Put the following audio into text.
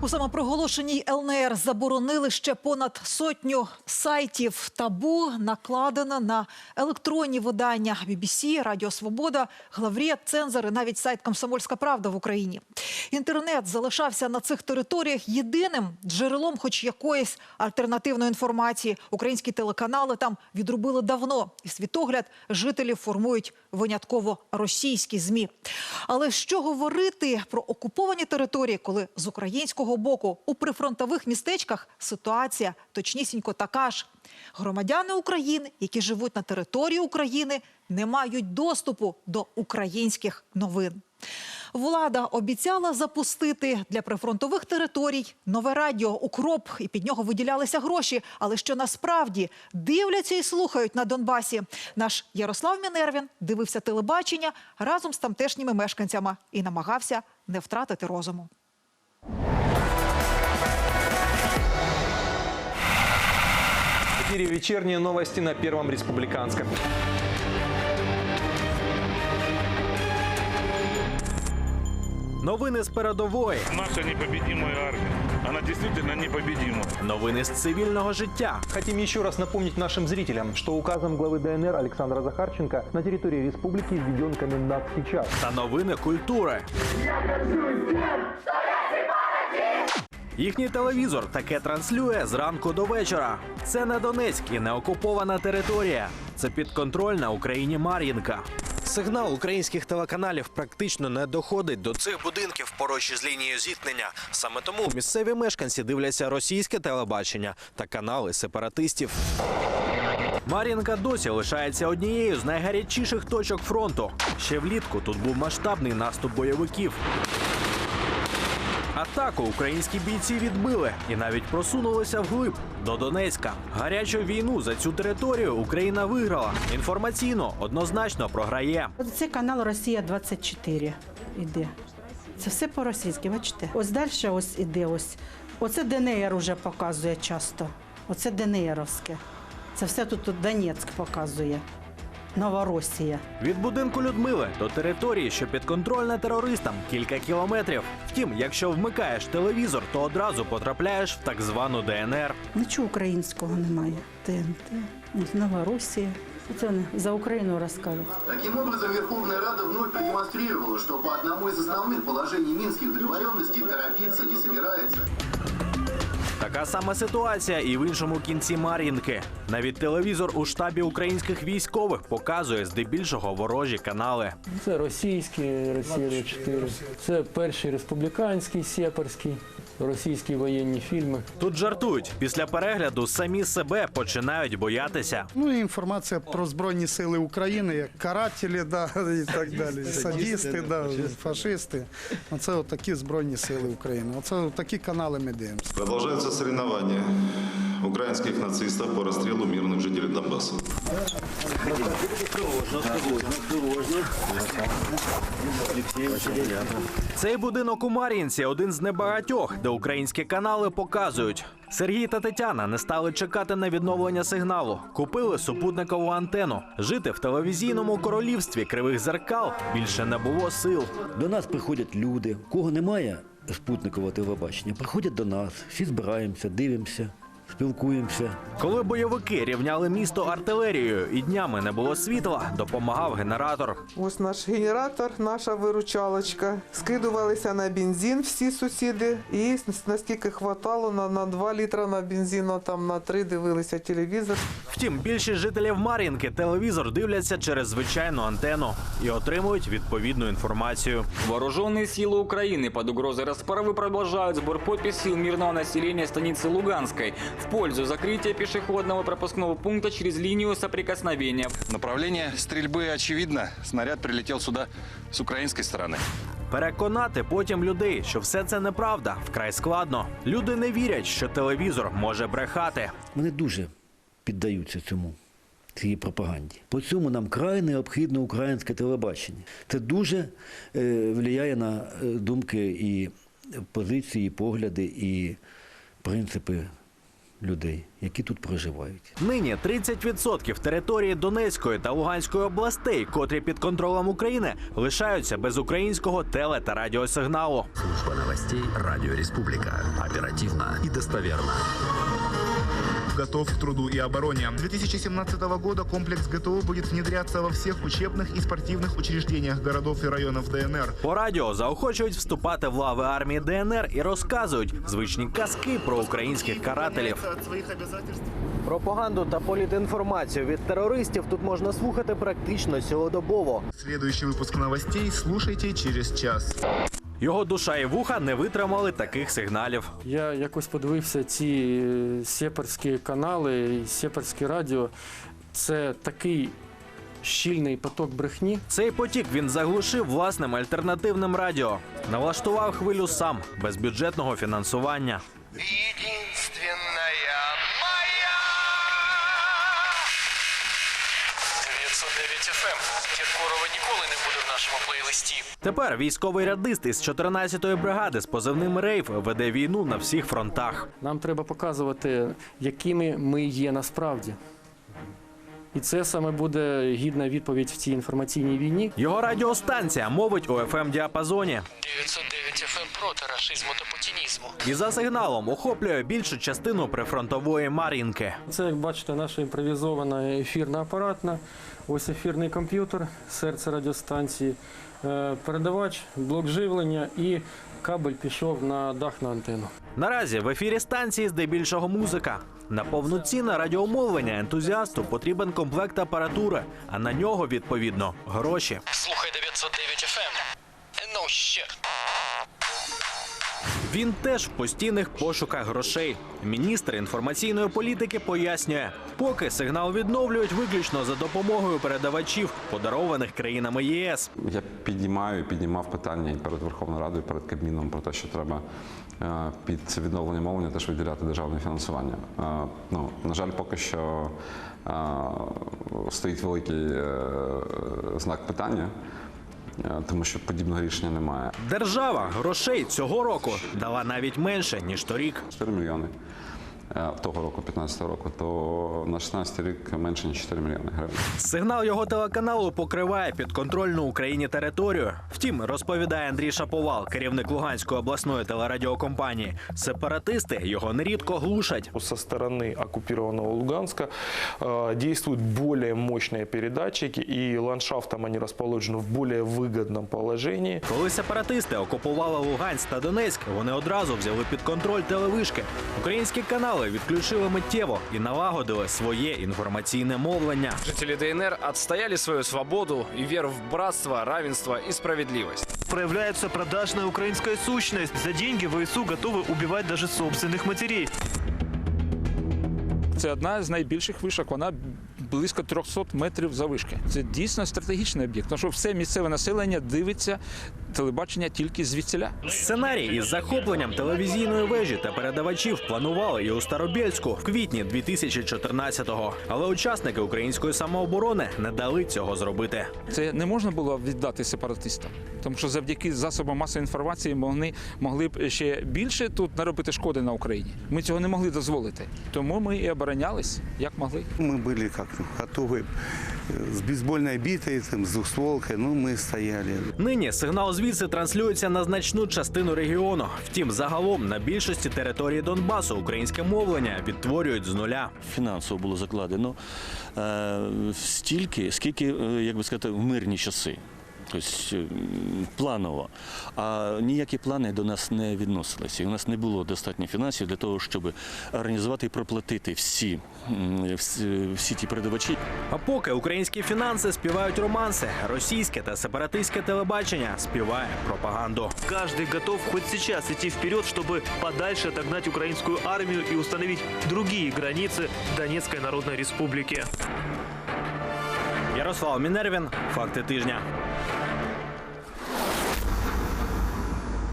У самопроголошеній ЛНР заборонили ще понад сотню сайтів. Табу накладено на електронні видання BBC, Радіо Свобода, Главрія, Цензор і навіть сайт Комсомольська Правда в Україні. Інтернет залишався на цих територіях єдиним джерелом, хоч якоїсь альтернативної інформації. Українські телеканали там відрубили давно, і світогляд жителів формують винятково російські змі. Але що говорити про окуповані території, коли з українського боку у прифронтових містечках ситуація точнісінько така ж. Громадяни України, які живуть на території України, не мають доступу до українських новин. Влада обіцяла запустити для прифронтових територій нове радіо Укроп, і під нього виділялися гроші. Але що насправді дивляться і слухають на Донбасі. Наш Ярослав Мінервін дивився телебачення разом з тамтешніми мешканцями і намагався не втратити розуму. Эфире вечерние новости на Первом Республиканском. Новини з передової, Наша непобедимая армия. Она действительно непобедима. новини з цивільного життя. Хотим еще раз напомнить нашим зрителям, что указом главы ДНР Александра Захарченко на территории республики введен комендантский час. Та новини культури. Їхній телевізор таке транслює зранку до вечора. Це не Донецьк і не окупована територія. Це підконтрольна Україні Мар'їнка. Сигнал українських телеканалів практично не доходить до цих будинків поруч із лінією зіткнення. Саме тому місцеві мешканці дивляться російське телебачення та канали сепаратистів. Мар'їнка досі лишається однією з найгарячіших точок фронту. Ще влітку тут був масштабний наступ бойовиків. Атаку українські бійці відбили і навіть просунулися вглиб до Донецька. Гарячу війну за цю територію Україна виграла. Інформаційно однозначно програє. Це канал Росія 24 іде. Це все по-російськи, бачите? Ось далі ось іде ось. Оце ДНР уже показує часто. Оце ДНРовське. Це все тут, Донецьк показує. Новоросія. Від будинку Людмили до території, що підконтрольна терористам, кілька кілометрів. Втім, якщо вмикаєш телевізор, то одразу потрапляєш в так звану ДНР. Нічого українського немає. ТНТ, Новоросія. Це вони за Україну розказують. Таким образом, Верховная Рада вновь продемонстрировала, что по одному из основных положений минских договоренностей торопиться не собирается. Така сама ситуація і в іншому кінці Мар'їнки. Навіть телевізор у штабі українських військових показує здебільшого ворожі канали. Це російські Росія 4 це перший республіканський сепарський, російські воєнні фільми. Тут жартують після перегляду самі себе починають боятися. Ну і інформація про Збройні Сили України, як карателі, да, і так далі. Садісти, да, фашисти. Оце от такі Збройні Сили України. Оце от такі канали ми дивимося. Продолжаются соревнования украинских нацистов по расстрелу Цей будинок у Мар'їнці один з небагатьох, де українські канали показують. Сергій та Тетяна не стали чекати на відновлення сигналу. Купили супутникову антену. Жити в телевізійному королівстві кривих зеркал більше не було сил. До нас приходять люди, кого немає спутникового телебачення, приходять до нас, всі збираємося, дивимося, спілкуємося. Коли бойовики рівняли місто артилерією і днями не було світла, допомагав генератор. Ось наш генератор, наша виручалочка. Скидувалися на бензин всі сусіди, і наскільки хватало на, на 2 літра на бензину, там на 3 дивилися телевізор. Втім, більшість жителів Мар'їнки телевізор дивляться через звичайну антенну і отримують відповідну інформацію. Вооруженные силы Украины под угрозой расправы продолжают сбор подписей у мирного населения станицы Луганской в пользу закрытия пешеходного пропускного пункта через линию соприкосновения. Направление стрельбы очевидно. Снаряд прилетел сюда с украинской стороны. Переконати потім людей, що все це неправда, вкрай складно. Люди не вірять, що телевізор може брехати. Вони дуже піддаються цьому. Цій пропаганді. По цьому нам край необхідно українське телебачення. Це дуже е, впливає на е, думки і позиції, і погляди, і принципи людей, які тут проживають. Нині 30% території Донецької та Луганської областей, котрі під контролем України, лишаються без українського теле та радіосигналу. Служба новостей Радіо Республіка оперативна і достоверно готов к труду и обороне. С 2017 года комплекс ГТО будет внедряться во всех учебных и спортивных учреждениях городов и районов ДНР. По радіо заохочують вступати в лави армії ДНР і розказують звичні казки про українських карателів. От своих обязательств. Пропаганду та політінформацію від терористів тут можна слухати практично цілодобово. Следующий выпуск новостей слушайте через час. Його душа і вуха не витримали таких сигналів. Я якось подивився ці сєперські канали, і сепарське радіо. Це такий щільний поток брехні. Цей потік він заглушив власним альтернативним радіо. Налаштував хвилю сам без бюджетного фінансування. Нашому плейлисті. Тепер військовий радист із 14-ї бригади з позивним Рейв веде війну на всіх фронтах. Нам треба показувати, якими ми є насправді. І це саме буде гідна відповідь в цій інформаційній війні. Його радіостанція мовить у fm діапазоні 909 FM проти рашизму та путінізму. і за сигналом охоплює більшу частину прифронтової Мар'їнки. Це, як бачите, наша імпровізована ефірна апаратна. Ось ефірний комп'ютер, серце радіостанції, е, передавач, блок живлення і кабель пішов на дах на антенну. Наразі в ефірі станції здебільшого музика. На повноцінне радіомовлення ентузіасту потрібен комплект апаратури, а на нього відповідно гроші. Слухай 909 FM. No shit. Він теж в постійних пошуках грошей. Міністр інформаційної політики пояснює, поки сигнал відновлюють виключно за допомогою передавачів, подарованих країнами ЄС. Я піднімаю і піднімав питання і перед Верховною Радою, перед Кабміном про те, що треба е, під відновлення мовлення теж виділяти державне фінансування. Е, Ну, на жаль, поки що е, стоїть великий знак питання, тому що подібного рішення немає. Держава грошей цього року дала навіть менше ніж торік. 4 мільйони е, того року, 15 року, то на 16 рік менше ніж 4 мільйони гривень. Сигнал його телеканалу покриває підконтрольну Україні територію. Втім, розповідає Андрій Шаповал, керівник Луганської обласної телерадіокомпанії. Сепаратисти його нерідко глушать. Со стороны оккупированного Луганска э, действуют более мощные передатчики, и ландшафтом они расположены в более выгодном положении. Коли сепаратисти окупували Луганськ та Донецьк, вони одразу взяли під контроль телевишки. Українські канали відключили миттєво і налагодили своє інформаційне мовлення. Жители ДНР отстояли свою свободу и веру в братство, равенство и справедливость. Проявляется продажная украинская сущность. За деньги ВСУ готовы убивать даже собственных матерей. Це одна з найбільших вишок. Вона близько 300 метрів завишки. Це дійсно стратегічний об'єкт. Тому що все місцеве населення дивиться телебачення тільки звідсіля. Сценарій із захопленням телевізійної вежі та передавачів планували і у Старобєльську в квітні 2014-го. Але учасники української самооборони не дали цього зробити. Це не можна було віддати сепаратистам, тому що завдяки засобам масової інформації вони могли б ще більше тут наробити шкоди на Україні. Ми цього не могли дозволити. Тому ми і оборонялись як могли. Мы были как готовы э, с бейсбольной битой, там, с двухстволкой, ну мы стояли. Нині сигнал звідси транслюється на значну частину регіону. Втім, загалом на більшості території Донбасу українське мовлення відтворюють з нуля. фінансово було закладено е, стільки, скільки, е, як би сказати, в мирні часи Тобто е, планово. А ніякі плани до нас не відносилися. І у нас не було достатньо фінансів для того, щоб організувати і проплатити всі, м, всі, всі ті передавачі. А поки українські фінанси співають романси, російське та сепаратистське телебачення співає пропаганду. Каждый готов хоть сейчас идти вперед, чтобы подальше отогнать украинскую армию и установить другие границы Донецкой Народной Республики. Ярослав Мінервін, факти тижня.